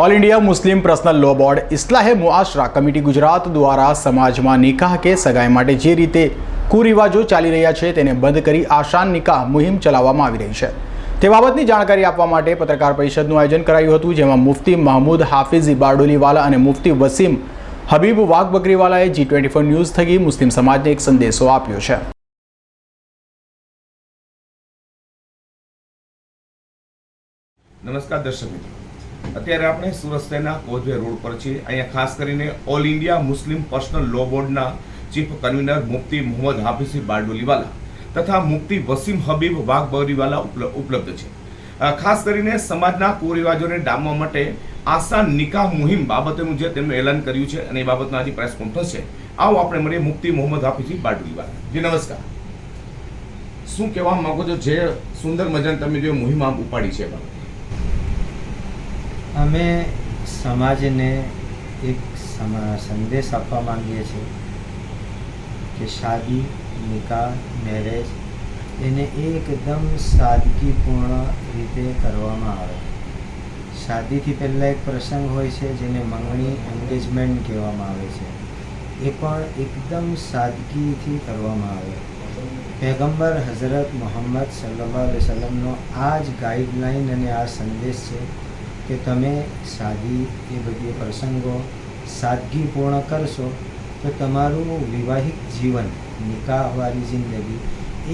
All India Muslim personal law board Islahe Muashra committee Gujarat દ્વારા સમાજમાં નિકાહ કે સગાઈ માટે જે રીતે કુરિવાજો ચાલી રહ્યા છે તેને બંધ કરી આશાન નિકાહ મુહિમ ચલાવવામાં આવી રહી છે. તે બાબતની જાણકારી આપવા માટે પત્રકાર પરિષદનું આયોજન કરાયું હતું, જેમાં મુફ્તી મહમૂદ હાફિઝ બારડોલીવાલા અને મુફ્તી વસીમ હબીબ વાઘ બકરીવાલાએ જી ટ્વેન્ટી ફોર ન્યૂઝ થકી મુસ્લિમ સમાજને એક સંદેશો આપ્યો છે. નમસ્કાર દર્શક મિત્રો. અત્યારે આપણે સુરત શહેરના કોઝવે રોડ પર છીએ. અહીંયા ખાસ કરીને all India Muslim personal law બોર્ડના ચીફ કન્વીનર મુફ્તી મોહમ્મદ હાફિઝી બારડોલીવાલા તથા મુફ્તી વસીમ હબીબ વાઘબરીવાલા ઉપલબ્ધ છે. ખાસ કરીને સમાજના કુરિવાજોને ડામવા માટે આસાન નિકાહ મુહિમ બાબતેનું જે તેમનું એલાન કર્યું છે અને એ બાબતનો આજે પ્રેસ કોન્ફરન્સ છે. આવો આપણે મળીએ મુફ્તી મોહમ્મદ હાફિઝી બારડોલીવાલા. જી, નમસ્કાર. શું કહેવા માંગો છો? જે સુંદર મજાની તમે જે મુહિમ આમ ઉપાડી છે બાબતે અમે સમાજને એક સંદેશ આપવા માંગીએ છીએ કે શાદી, નિકાહ, મેરેજ એને એકદમ સાદગીપૂર્ણ રીતે કરવામાં આવે. શાદીથી પહેલાં એક પ્રસંગ હોય છે જેને મંગણી એન્ગેજમેન્ટ કહેવામાં આવે છે. એ પણ એકદમ સાદગીથી કરવામાં આવે. પેગમ્બર હઝરત મોહમ્મદ સલ્લલ્લાહુ સલમનો આ જ ગાઈડલાઈન અને આ સંદેશ છે કે તમે સાદી એ બધી પ્રસંગો સાદગીપૂર્ણ કરશો, તો તમારું વિવાહિક જીવન, નિકાહવાળી જિંદગી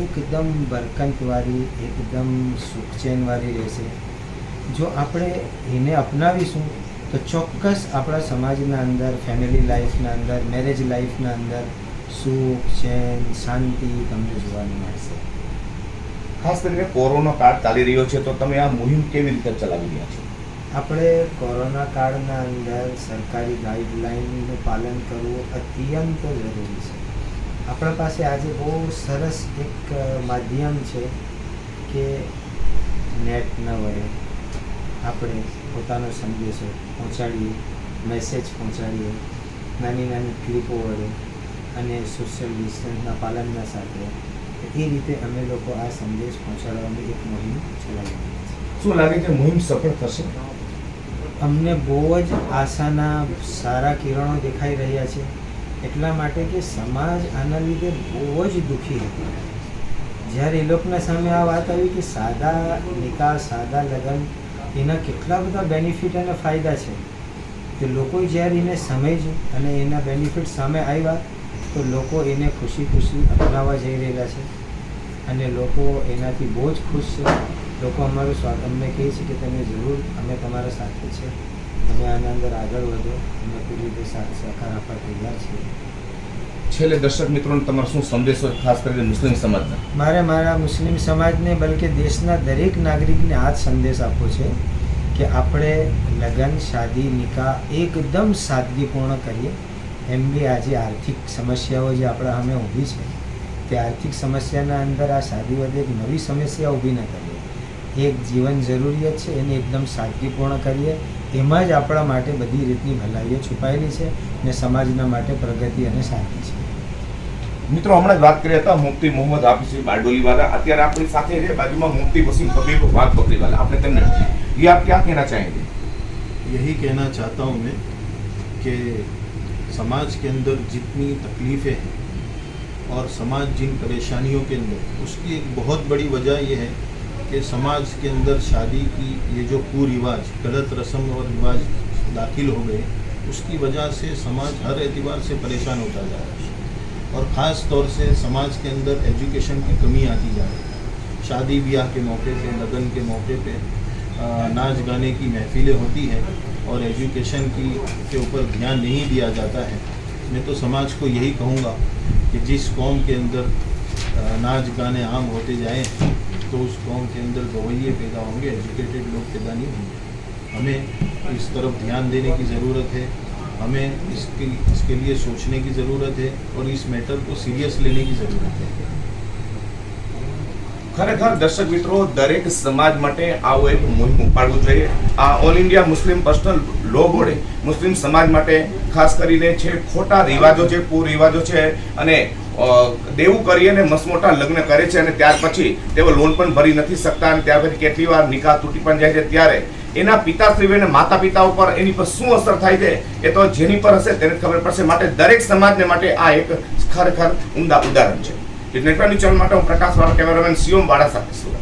એકદમ બરકંતવાળી, એકદમ સુખચેનવાળી રહેશે. જો આપણે એને અપનાવીશું, તો ચોક્કસ આપણા સમાજના અંદર ફેમિલી લાઈફના અંદર મેરેજ લાઈફના અંદર સુખ, ચેન, શાંતિ તમને જોવાની મળશે. ખાસ કરીને કોરોના કાળ ચાલી રહ્યો છે, તો તમે આ મુહિમ કેવી રીતે ચલાવી રહ્યા છો? આપણે કોરોના કાળના અંદર સરકારી ગાઈડલાઇનનું પાલન કરવું અત્યંત જરૂરી છે. આપણા પાસે આજે બહુ સરસ એક માધ્યમ છે કે નેટ ન વડે આપણે પોતાનો સંદેશો પહોંચાડીએ, મેસેજ પહોંચાડીએ, નાની નાની ક્લિપો વડે અને સોશિયલ ડિસ્ટન્સના પાલનના સાથે. એ રીતે અમે લોકો આ સંદેશ પહોંચાડવાની એક મુહિમ ચલાવી રહ્યા છીએ. શું લાગે છે, મુહિમ સફળ થશે? અમને બહુ જ આશાના સારા કિરણો દેખાઈ રહ્યા છે. એટલા માટે કે સમાજ આના લીધે બહુ જ દુઃખી હતો જ્યારે એ લોકોના સામે આ વાત આવી કે સાદા નિકાહ સાદા લગ્ન, એના કેટલા બધા બેનિફિટ અને ફાયદા છે. તો લોકો જ્યારે એને સમજ્યું અને એના બેનિફિટ સામે આવ્યા, તો લોકો એને ખુશી ખુશી અપનાવવા જઈ રહેલા છે. અને લોકો એનાથી બહુ જ ખુશ છે. લોકો અમારું સ્વાગત અમને કહે છે કે તમે જરૂર અમે તમારા સાથે છે. તમે આના અંદર આગળ વધો. અમે પૂરી રીતે સાથ સહકાર આપવા તૈયાર છીએ. છેલ્લે દર્શક મિત્રોને તમારો શું સંદેશો ખાસ કરીને મુસ્લિમ સમાજને. મારે મારા મુસ્લિમ સમાજને બલકે દેશના દરેક નાગરિકને આ જ સંદેશ આપવો છે કે આપણે લગ્ન શાદી નિકાહ એકદમ સાદગીપૂર્ણ કરીએ. એમ બી આજે આર્થિક સમસ્યાઓ જે આપણા સામે ઊભી છે તે આર્થિક સમસ્યાના અંદર આ શાદી વધે એક નવી સમસ્યા ઊભી ન કરીએ. એક જીવન જરૂરિયાત છે એને એકદમ સાદગીપૂર્ણ કરીએ એમાં જ આપણા માટે બધી રીતની ભલાઈઓ છુપાયેલી છે ને સમાજના માટે પ્રગતિ અને શાંતિ છે મિત્રો હમણાં જ વાત કરી હતા મુફ્તી મોહમ્મદ હાફિઝ બારડોલીવાલા અત્યારે આપણી સાથે છે બાજુમાં મુફ્તી વસીમ હબીબ વાઘ બકરીવાલા આપણે તેમને ये आप क्या कहना चाहेंगे यही कहना चाहता हूँ मैं कि समाज के अंदर जितनी तकलीफ़ें हैं और समाज जिन परेशानियों के अंदर उसकी एक बहुत बड़ी वजह यह है कि समाज के अंदर शादी की ये जो कुरिवाज, गलत रस्म और रिवाज दाखिल हो गए, उसकी वजह से समाज हर एतबार से परेशान होता जा रहा है। और ख़ास तौर से समाज के अंदर एजुकेशन की कमी आती जा रही है। शादी ब्याह के मौके पे, लगन के मौके पे नाच गाने की महफिलें होती हैं और एजुकेशन की, के ऊपर ध्यान नहीं दिया जाता है। मैं तो समाज को यही कहूँगा कि जिस कौम के अंदर नाच गाने आम होते जाएँ तो उस कौम के अंदर गवैये पैदा होंगे एजुकेटेड लोग पैदा नहीं होंगे हमें इस तरफ ध्यान देने की ज़रूरत है हमें इसके इसके लिए सोचने की ज़रूरत है और इस मैटर को सीरियस लेने की ज़रूरत है ખરેખર દર્શક મિત્રો દરેક સમાજ માટે આવો એક મુહિમ ઉપાડવું જોઈએ આ all India Muslim personal law બોર્ડે મુસ્લિમ સમાજ માટે ખાસ કરીને છે ખોટા રિવાજો છે, કુરિવાજો છે અને દેવું કરી અને મસમોટા લગ્ન કરે છે અને ત્યાર પછી તેઓ લોન પણ ભરી નથી શકતા અને ત્યાર પછી કેટલી વાર નિકાહ તૂટી પણ જાય છે. ત્યારે એના પિતાશ્રી અને માતા પિતા ઉપર એની પર શું અસર થાય છે એ તો જેની પર હશે તેને ખબર પડશે. માટે દરેક સમાજને માટે આ એક ખરેખર ઉમદા ઉદાહરણ છે. નેટવર્ક ન્યૂઝ માટે હું પ્રકાશ વાળા કેમેરામેન શિવમ વાળા સાથે સુરત